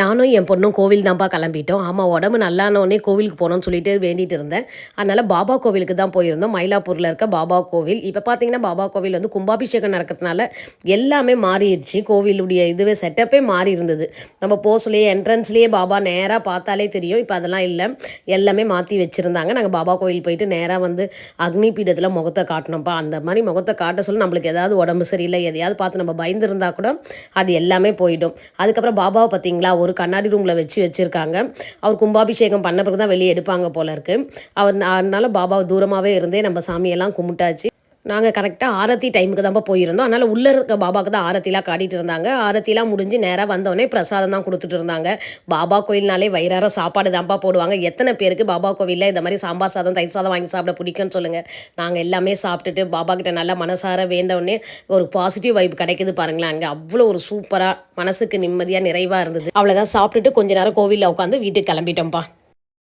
நானும் என் பொண்ணும் கோவில் தான்ப்பா கிளம்பிட்டோம். ஆமாம் உடம்பு நல்லானோடனே கோவிலுக்கு போகணும்னு சொல்லிட்டு வேண்டிட்டு இருந்தேன். அதனால் பாபா கோவிலுக்கு தான் போயிருந்தோம். மயிலாப்பூரில் இருக்க பாபா கோவில். இப்போ பார்த்தீங்கன்னா பாபா கோவில் வந்து கும்பாபிஷேகம் நடக்கிறதுனால எல்லாமே மாறிடுச்சு. கோவிலுடைய இதுவே செட்டப்பே மாறி இருந்தது. நம்ம போஸ்லேயே என்ட்ரன்ஸ்லேயே பாபா நேராக பார்த்தாலே தெரியும். இப்போ அதெல்லாம் இல்லை. எல்லாமே மாற்றி வச்சுருந்தாங்க. நாங்கள் பாபா கோவில் போயிட்டு நேராக வந்து அக்னி பீடத்தில் முகத்தை காட்டினோம்ப்பா அந்த மாதிரி முகத்தை காட்ட சொல்ல நம்மளுக்கு ஏதாவது உடம்பு சரியில்லை. எதையாவது பார்த்து நம்ம பயந்துருந்தா கூட அது எல்லாமே போயிடும். அதுக்கப்புறம் பாபாவை பார்த்தீங்களா ஒரு கண்ணாடி ரூமில் வச்சு வச்சுருக்காங்க. அவர் கும்பாபிஷேகம் பண்ண பிறகு தான் வெளியே எடுப்பாங்க போல இருக்குது அவர் அதனால் பாபாவை தூரமாகவே இருந்தே நம்ம சாமியெல்லாம் கும்பிட்டாச்சு. நாங்கள் கரெக்டாக ஆரத்தி டைமுக்கு தான் போயிருந்தோம். அதனால் உள்ளே இருக்க பாபாவுக்கு தான் ஆரத்திலாம் காட்டிட்டு இருந்தாங்க. ஆரத்திலாம் முடிஞ்சு நேராக வந்தோடனே பிரசாதம் தான் கொடுத்துட்டு இருந்தாங்க. பாபா கோயில்னாலே வயிறார சாப்பாடு தான்ப்பா போடுவாங்க. எத்தனை பேருக்கு பாபா கோவிலில் இந்த மாதிரி சாம்பார் சாதம் தயிர் சாதம் வாங்கி சாப்பிட பிடிக்கும்னு சொல்லுங்கள் நாங்கள் எல்லாமே சாப்பிட்டுட்டு பாபா கிட்ட நல்லா மனசார வேண்டவுடனே ஒரு பாசிட்டிவ் வைப் கிடைக்குது பாருங்களேன். அங்கே அவ்வளோ ஒரு சூப்பராக மனசுக்கு நிம்மதியாக நிறைவாக இருந்தது. அவ்வளோதான் சாப்பிட்டுட்டு கொஞ்ச நேரம் கோவிலில் உட்காந்து வீட்டுக்கு கிளம்பிட்டோம்ப்பா